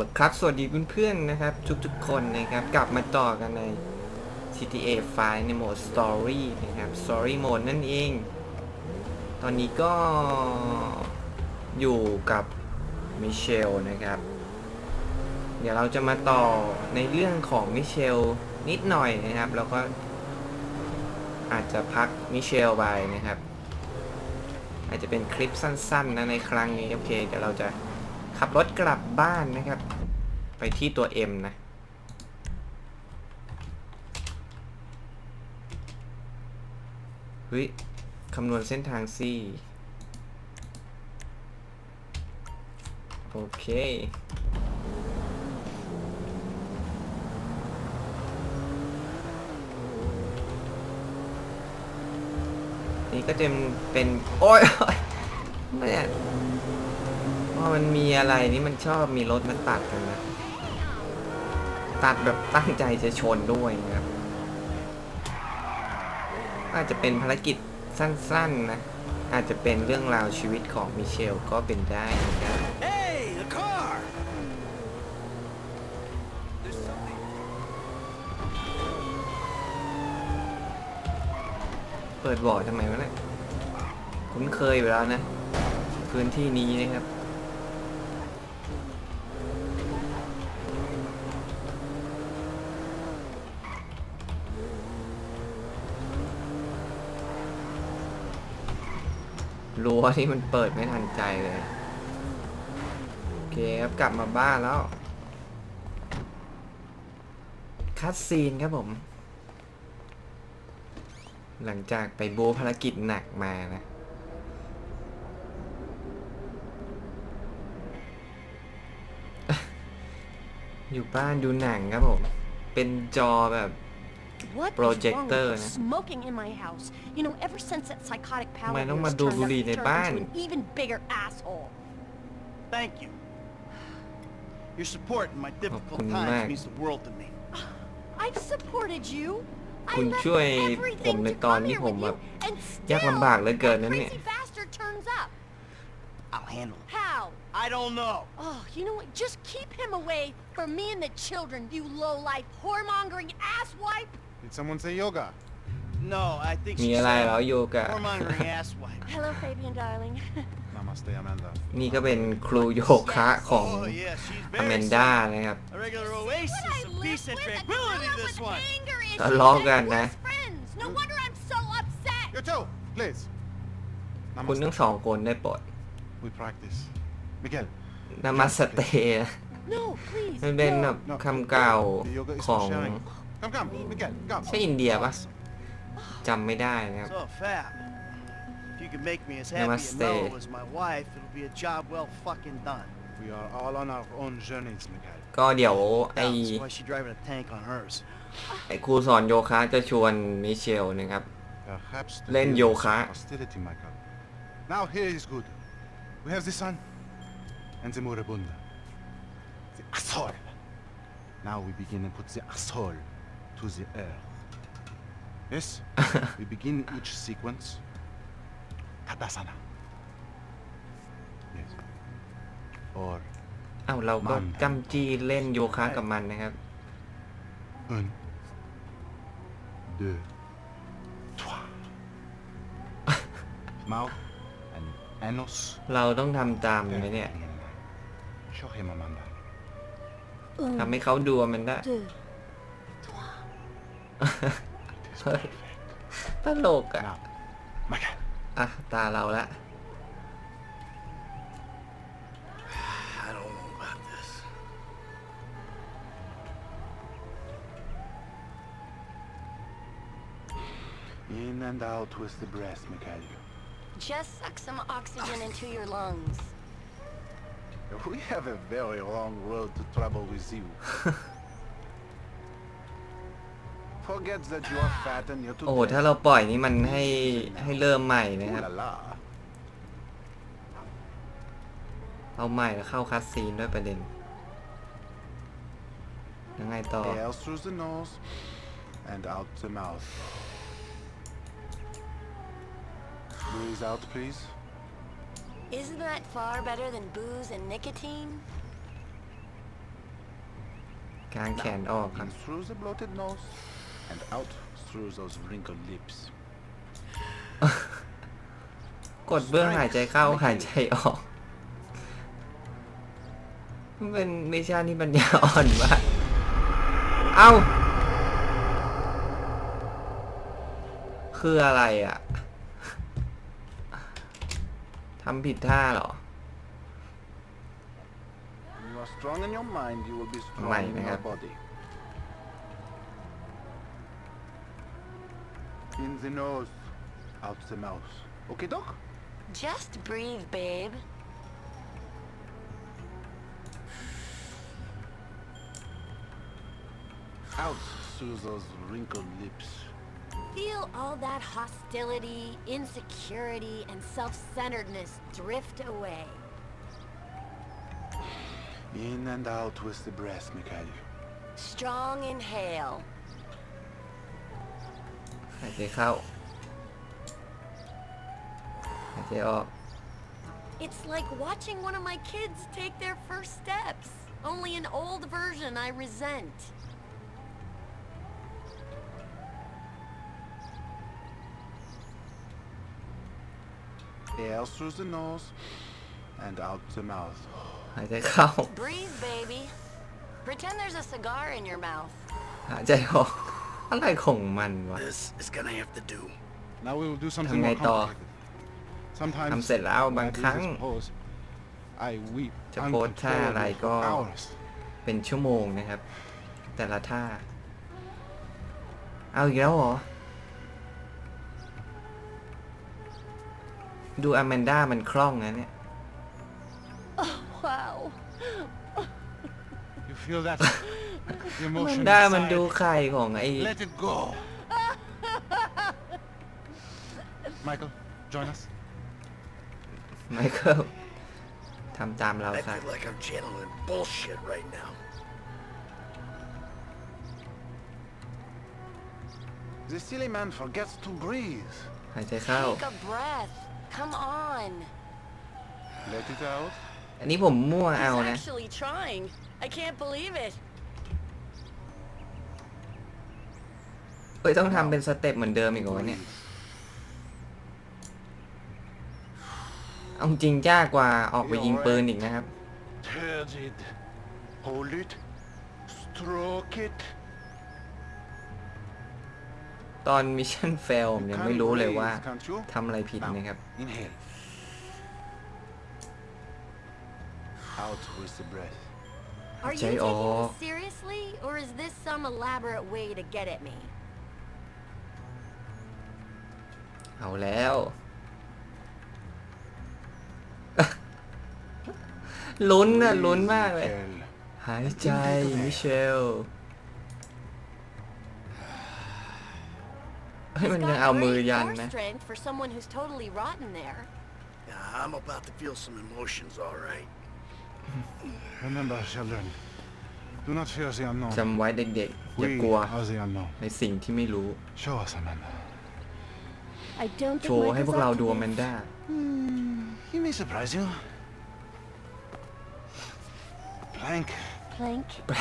ละครับ สวัสดีเพื่อนๆนะครับ ทุกๆคนนะครับกลับมาต่อกันใน c t a 5ในโหมด Story นะครับ Story โหมดนั่นเอง ตอนนี้ก็อยู่กับ มิเชลนะครับ เดี๋ยวเราจะมาต่อในเรื่องของมิเชล นิดหน่อยนะครับ แล้วก็ อาจจะพักมิเชลไปนะครับ อาจจะเป็นคลิปสั้นๆนะในครั้งนี้โอเคเดี๋ยวเราจะขับรถกลับบ้านนะครับ ไปที่ตัว M นะเฮ้ยคำนวณเส้นทางซีโอเคนี่ก็จะเป็น โอ้ยเนี่ยว่ามันมีอะไรนี่มันชอบมีรถมันตัดกันนะ ตัดแบบตั้งใจจะชนด้วยนะครับ อาจจะเป็นภารกิจสั้นๆนะ อาจจะเป็นเรื่องราวชีวิตของมิเชลก็เป็นได้นะเปิดบ่อทำไมวะเนี่ยคุ้นเคยไปแล้วนะ พื้นที่นี้นะครับรั้วนี่มันเปิดไม่ทันใจเลย โอเคครับกลับมาบ้านแล้ว คัดซีนครับผม หลังจากไปโบภารกิจหนักมา นะ อยู่บ้านดูหนังครับผม เป็นจอแบบ What projector asshole. Thank you Your support in my oh, difficult times means the world to me I've supported you คุณช่วยผมในตอนที่ผมแบบยากลำบากเหลือเกินนั้นเนี่ย I'll handle it. How? I don't know. Oh, you know what? Just keep him away from me and the children, you low-life, whoremongering asswipe. Did someone say yoga? No, I think มีอะไรแล้วโยกะ a i p Hello, Fabian, darling. Namaste, Amanda. นี่ก็เป็นครูโยคะของ a m a n d a นะครับทะเลาะกันนะคุณทั้งสองคนได้ปลด Miguel. นามาสเตมันเป็นแบบคำกล่าวของ Come, come, look at, come. ใช่อินเดียปะจำไม่ได้นะครับ So fat. If you could make me as happy and Namaste. mellow as my wife, it'll be a job well fucking done. We are all on our own journeys, Miguel. ก็เดี๋ยวไอ้ That's why she driving a tank on hers. ไอ้ครูสอนโยคะจะชวนมิเชลนะครับ Perhaps the Len deal is Yoka. hostility, Michael. Now here is good. We have the sun and the moribunda. The asshole. Now we begin and put the asshole to the earth. Yes? we begin each sequence. Katasana. Yes. Or อ้าวเราก็จำจีเล่นโยคะกับมันนะครับ un, deux, trois. Mouth and anus. เราต้องทำตามไหมเนี่ย Show him a mandala. ทำให้เขาดูมันได้ deux, ตลกอะ In and out with the breath, Mikhail. Just suck some oxygen into your lungs. We have a very long road to travel with you. โอ้โหถ้าเราปล่อยนี่มันให้ให้เริ่มใหม่นะครับเอาใหม่แล้วเข้าคัสซีนด้วยประเด็นยังไงต่อการแขนออกครับ and out through those wrinkled lips. กดเบื้องหายใจเข้าหายใจออก มันเป็นมิชาที่มัญยาอ่อนมากเอาาคืออะไรอะ่ะทำผิดท่าเหรอไม่นะครับ In the nose, out the mouth. Okay, Doc? Just breathe, babe. Out through those wrinkled lips. Feel all that hostility, insecurity, and self-centeredness drift away. In and out with the breath, Mikhail. Strong inhale. หายใจเข้าหายใจออก It's like watching one of my kids take their first steps. Only an old version I resent. through the nose and out the mouth I'll หายใจเข้า Breathe, baby. Pretend there's a cigar in your mouth. หายใจออกอะไรของมันวะทำไงต่อทำเสร็จแล้วบางครั้งจะโพสท่าอะไรก็เป็นชั่วโมงนะครับ แต่ละท่าเอาอีกแล้วเหรอดูอแมนด้ามันคล่องนะเนี่ย oh, w o Your มัน emotion ได้ามัน inside. ดูไข่ของไอ้ Let it go. Michael, join us. ไมเคิลทำตามเรา I feel like I'm channeling bullshit right now. The silly man forgets to breathe. หายใจเข้า Take a breath. Come on. Let it out. อันนี้ผมมั่วเอา I was actually trying. I can't believe it. ไปต้องทำเป็นสเต็ปเหมือนเดิมอีกเหรอเนี่ยเอาจริงจ้ากว่าออกไปยิงปืนอีกนะครับตอนมิชชั่นเฟลผมยังไม่รู้เลยว่าทำอะไรผิดนะครับใจออกเอาแล้วลุ้นน่ะลุ้นมากเลย หายใจมิเชลเฮ้ยมันยังเอามือยันนะ Now, I'm about to feel some emotions, all right. Remember, children, do not fear the unknown. จำไว้เด็ก ๆ อย่ากลัว We are the unknown. ในสิ่งที่ไม่รู้ Show us, Amanda. I don't โช think ว์ให้พวกเราดูอแมนด้า He may surprise you. Plank. Plank. แพล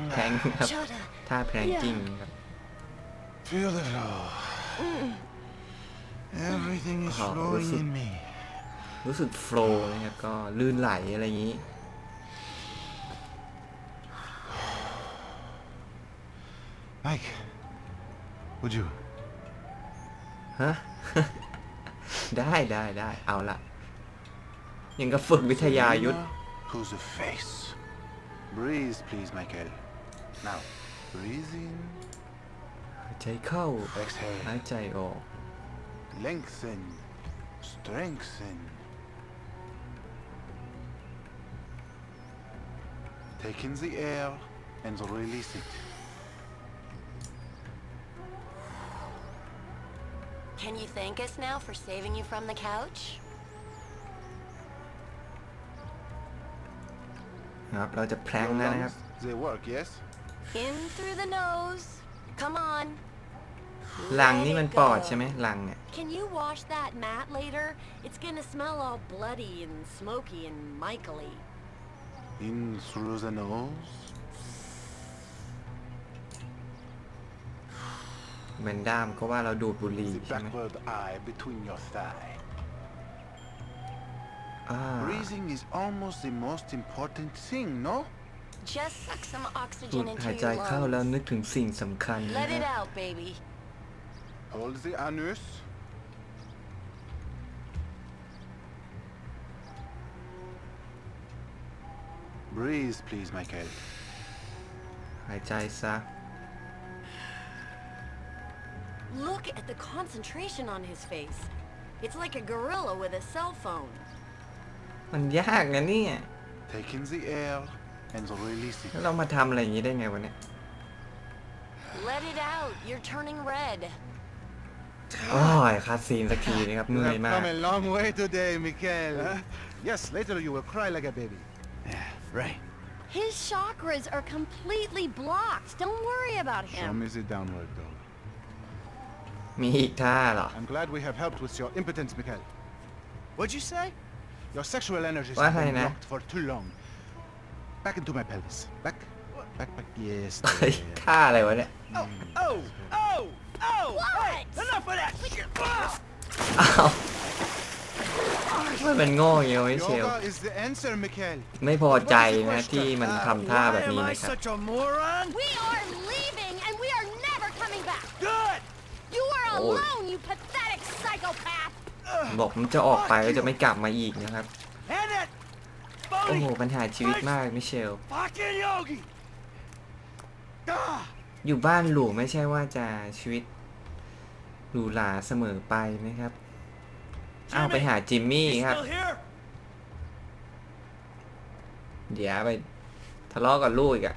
งแพลงครับ Chata. ถ้าแพลงจริงครับ Feel the flow. Everything is Oh, this flowing is- in me. รู้สึกโฟล์นะครับก็ลื่นไหลอะไรอย่างนี้ Mike, would you? ฮะได้ได้ได้เอาละยังก็ฝึกวิทยายุทธ Who's a face? Breathe, please, Michael. Now, breathe in. หายใจเข้า Exhale. หายใจออก Lengthen. Strengthen. Take in the air and release it. Can you thank us now for saving you from the couch? They work, yes? In through the nose. Come on. Can you wash that mat later? It's gonna smell all bloody and smoky and michaely. In through the nose? แมนด้ามก็ว่าเราดูดบุหรี่ใช่ไหม backward eye between your thigh. อ่า Breathing is almost the most important thing, no? Just suck some สูด oxygen หา into ยใจ your เข้าแล้ว lungs. นึกถึงสิ่งสำคัญนะ Let ฮะ it out, baby. Hold the anus. Breathe, please, Michael. หายใจซะ Look at the concentration on his face. It's like a gorilla with a cell phone. มันยากนะเนี่ย the air and release it. Let it out. You're turning red. โอ้ยคาซีนสักทีนะครับเห You นื่อย have come a long way today, Mikel. Yes, later you will cry like a baby. Right. His chakras are completely blocked. Don't worry about Show him. me the downward dog. มีอีกท่าเหรอ I'm glad we have helped with your impotence, Mikhail. What'd you say? Your sexual energy have been Why, for too long. Back into my pelvis. Back. Back, back. Yes. เฮ้ย there. ท่าอะไรวะเนี่ย Oh, oh, oh, oh! What? enough of that shit! Ah! อ้าวมันเป็นโง่อย่างเงี้ยวะไม่เชล Yoga is the answer, Mikhail. ไม่พอใจนะที่มันทำท่าแบบนี้ Why am I นะครับ such a moron? We are บอกมันจะออกไปแล้วจะไม่กลับมาอีกนะครับ โอ้โห ปัญหาชีวิตมากมิเชล อยู่บ้านหรูไม่ใช่ว่าจะชีวิตหรูหราเสมอไปนะครับอ้าวไปหาจิมมี่ครับ เดี๋ยวไปทะเลาะกับลูกอีกอะ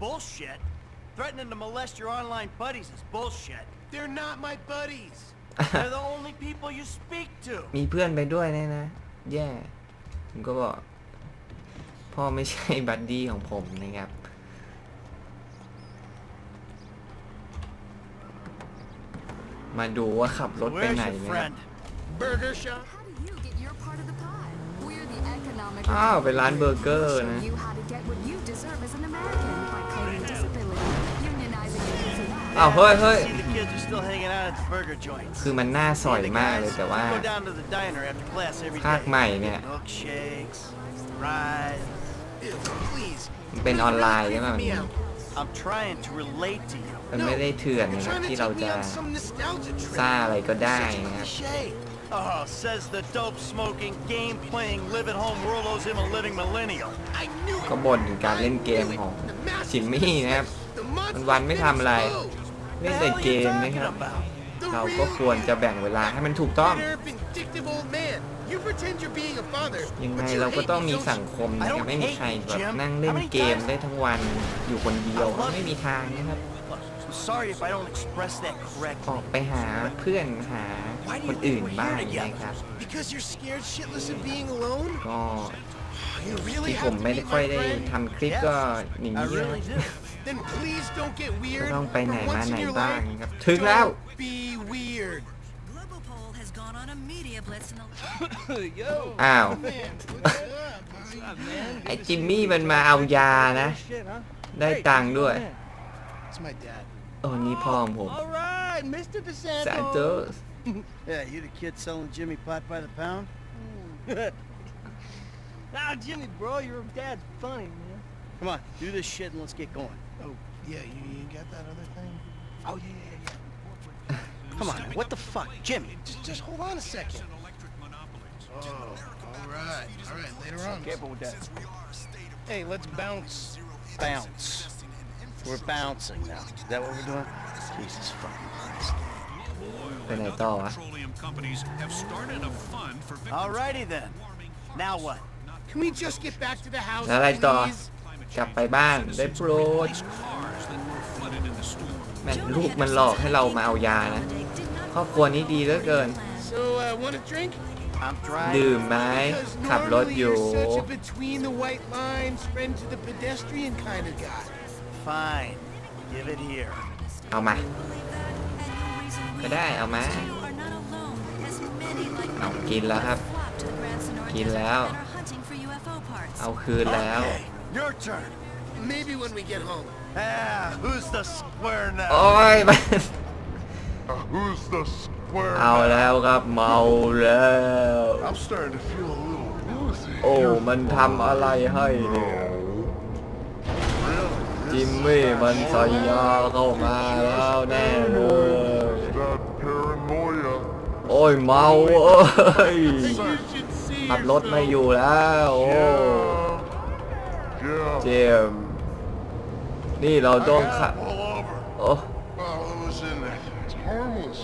Bullshit. Threatening to molest your online buddies is bullshit. They're not my buddies. They're the only people you speak to. มีเพื่อนไปด้วยเนี่ยนะ แย่ผมก็บอกพ่อไม่ใช่บัดดี้ของผมนะครับ มาดูว่าขับรถไปไหน y นะครอ้าวเป็นร้านเบอร์เกอร์นะอ้าวเฮ้ยเฮ้ยคือมันน่าสอยมากเลยแต่ว่าภาคใหม่เนี่ยมันเป็นออนไลน์ใช่ไหมมันมันไม่ได้เถื่อนนะครับที่เราจะซ่าอะไรก็ได้นะครับ Oh, says the dope smoking, game playing, live at home o l o s him a living millennial. I knew it. ก็บ่นถึงการเล่นเกมของชิมมี่นะครับวันวันไม่ทำอะไรเล่นแต่เกมนะครับ เราก็ควรจะแบ่งเวลาให้มันถูกต้อง ยังไงเราก็ต้องมีสังคมนะครับไม่มีใครแบบนั่งเล่นเกมได้ทั้งวันอยู่คนเดียวไม่มีทางนะครับ ออกไปหาเพื่อนหาคนอื่นบ้างนะครับ ก็ที่ผมไม่ค่อยได้ทำคลิปก็หนีเยอะต้องไปไหนมาไหนบ้างครับถึงแล้วอ้าวไอจิมมี่มันมาเอายานะได้ตังค์ด้วยโอ้นี่พ่อผมซานโตอจิมม Come on, do this shit and let's get going. Oh, yeah, you, you got that other thing? Oh, yeah, yeah, yeah. Come on, what the fuck? Jimmy, just, just hold on a second. Oh, all right, all right, later on. Careful with that. Hey, let's bounce. Bounce. We're bouncing now. Is that what we're doing? Jesus fucking Christ. Alrighty then. Now what? Can we just get back to the house, please? กลับไปบ้านได้โปรดแม่ลูกมันหลอกให้เรามาเอายานะครอบครัวนี้ดีเหลือเกิน ดื่มไหมขับรถอยู่เอามา ก็ได้เอามาเอากินแล้วครับ กินแล้ว เอาคืนแล้ว okay. Your turn. Maybe when we get home. Ah, who's the square now? โอ้ยมัน Uh, who's the square เอา now? แล้วครับเมาแล้ว I'm starting to feel a little woozy. โอ้มันทำอะไรให้เนี่ยจิมมี่มันส่ยาเข้ามาแล้วแน่เลยโอ้ยเมาเอ้ยขับรถไม่อยู่แล้วเจมส์นี่เราต้องขัด all over. โอ้ Wow, what was in there? It's harmless.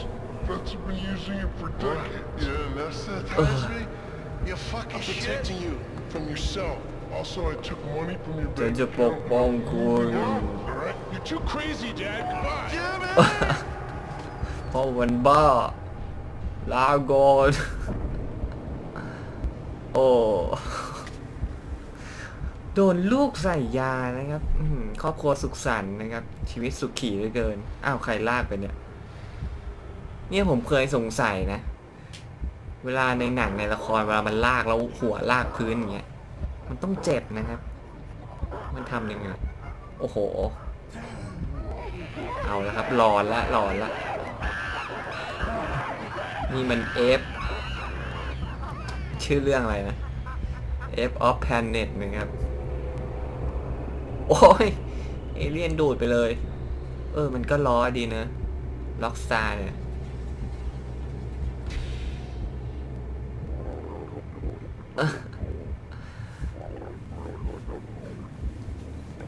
Brooks has been using it for decades. Yeah, and that's that tells you're fucking I'm protecting you from yourself. Also, I took money from your ฉัน bank จะปก account. ป้องคุณ All right? You're too crazy, Dad. Goodbye. Damn it! เพราะมันบ้าลาก่อน oh. โดนลูกใส่ยานะครับครอบครัวสุขสันต์นะครับ ชีวิตสุขขี่เหลือเกิน อ้าวใครลากไปเนี่ย เนี่ยผมเคยสงสัยนะ เวลาในหนังในละครเวลามันลากแล้วหัวลากพื้นอย่างเงี้ย มันต้องเจ็บนะครับ มันทำยังไง โอ้โห เอาแล้วครับหลอนละหลอนละ นี่มันเอฟ ชื่อเรื่องอะไรนะ เออฟอฟแพนเน็ตนะครับโอ้ย เอเลี่ยนดูดไปเลย เออ มันก็ล้อดีนะ ล็อกซาเนี่ย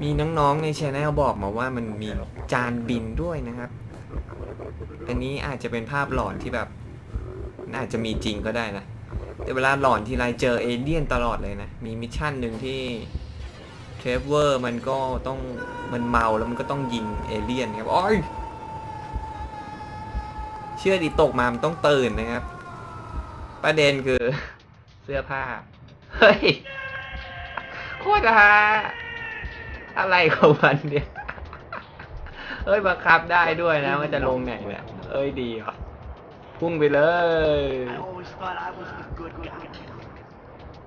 มีน้องๆในชแนลบอกมาว่ามันมีจานบินด้วยนะครับอันนี้อาจจะเป็นภาพหลอนที่แบบ น่าจะมีจริงก็ได้นะ แต่เวลาหลอนทีไรเจอเอเลี่ยนตลอดเลยนะ มีมิชชั่นหนึ่งที่เทรเวอร์มันก็ต้องมันเมาแล้วมันก็ต้องยิงเอเลี่ยนครับอ้ยเชื่อดีตกมา มันต้องตื่นนะครับประเด็นคือ เสื้อผ้าเฮ้ยโคตรฮาอะไรของมันเนี่ยเฮ้ยบังคับได้ด้วยนะ มันจะลงไหนเนี่ยเอ้ยดีอ่ะพุ่งไปเลย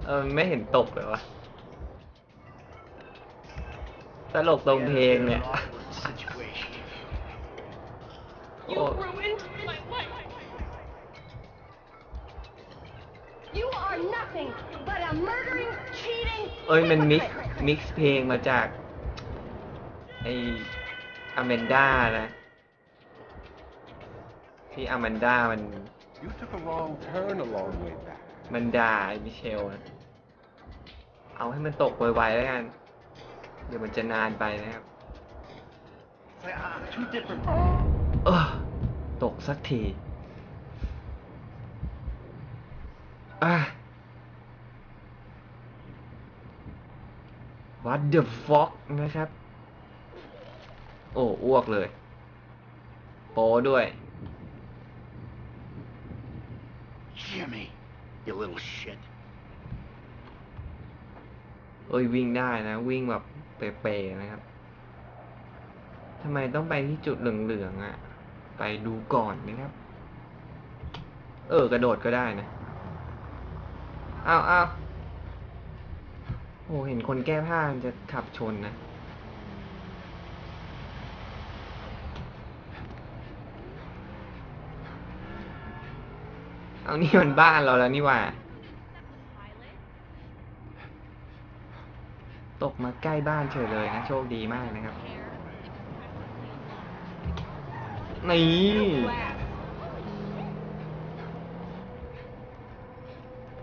เออไม่เห็นตกเลยวะตลกตรงเพลงเนี่ยเอ้ยมันมิกซ์มิกซ์เพลงมาจากไออแมนด้านะพี่อแมนด้ามันมันด่าไอมิเชลเอาให้มันตกไวๆแล้วกันเดี๋ยวมันจะนานไปนะครับเออตกสักที อ่ด What the fuck นะครับ โอ้ อ้วกเลย โปด้วย Jimmy you little shit เฮ้ยวิ่งได้นะ วิ่งแบบเปรย์นะครับ ทำไมต้องไปที่จุดเหลือง ๆอะ่ะ ไปดูก่อนนะครับ เออ กระโดดก็ได้นะ เอาเอาโอ้เห็นคนแก้ผ้าจะขับชนนะ เอานี่มันบ้านเราแล้วนี่ว่าตกมาใกล้บ้านเฉยเลยนะโชคดีมากนะครับนี่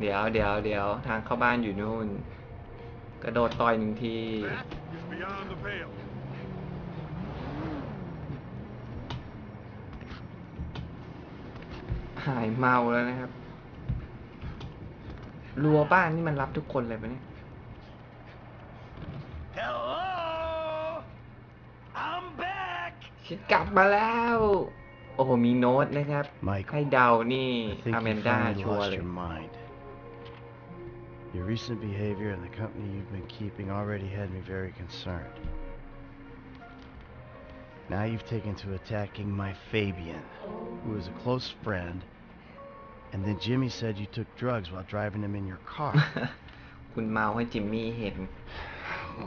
เดี๋ยวเดี๋ยวเดี๋ยวทางเข้าบ้านอยู่นู่น กระโดดต่อยหนึ่งที หายเมาแล้วนะครับ รัวบ้านนี่มันรับทุกคนเลยไปมเนี่ยกลับมาแล้ว Mike, I เดานี่ think อา lost your mind. Your recent behavior and the company you've been keeping already had me very concerned. Now you've taken to attacking my Fabian, who is a close friend, and then Jimmy said you took drugs while driving him in your car. คุณเมาให้จิมมี่เห็น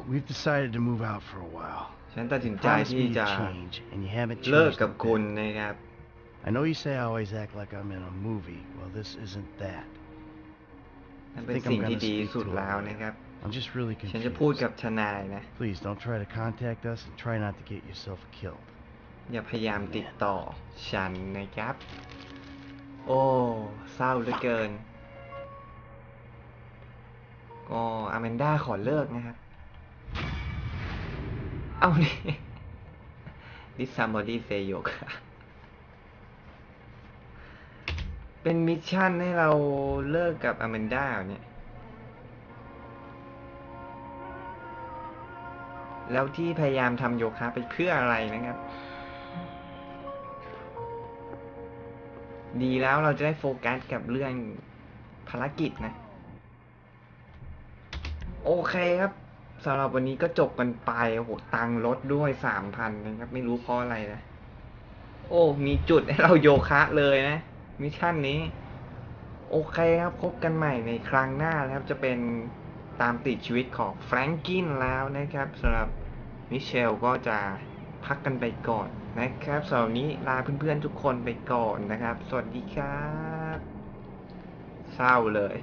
We've decided to move out for a while. ฉันตัดสินใจที่จะเลิกกับคุณนะครับ I know you say I always act like I'm in a movie. Well, this isn't that. นั่นเป็นสิ่งที่ดีสุดแล้วนะครับ I'm just really confused. ฉันจะพูดกับทนายนะ Please don't try to contact us and try not to get yourself killed. อย่าพยายามติดต่อฉันนะครับ โอ้ เศร้าเหลือเกิน ก็อแมนด้าขอเลิกนะครับเอาดิ่ i d somebody say y เป็นมิชชั่นให้เราเลิกกับอแมนด้าเนี่ย แล้วที่พยายามทำโยคะไปเพื่ออะไรนะครับ ดีแล้วเราจะได้โฟกัสกับเรื่องภารกิจนะ โอเคครับสำหรับวันนี้ก็จบกันไปโอ้โหตังลดด้วยสามพันนะครับ ไม่รู้เพราะอะไรนะ โอ้ มีจุดให้เราโยคะเลยนะ มิชชั่นนี้ โอเคครับ พบกันใหม่ในครั้งหน้านะครับ จะเป็นตามติดชีวิตของแฟรงกินแล้วนะครับสำหรับมิเชล ก็จะพักกันไปก่อนนะครับสำหรับนี้ลาเพื่อนๆทุกคนไปก่อนนะครับ สวัสดีครับ เศร้าเลย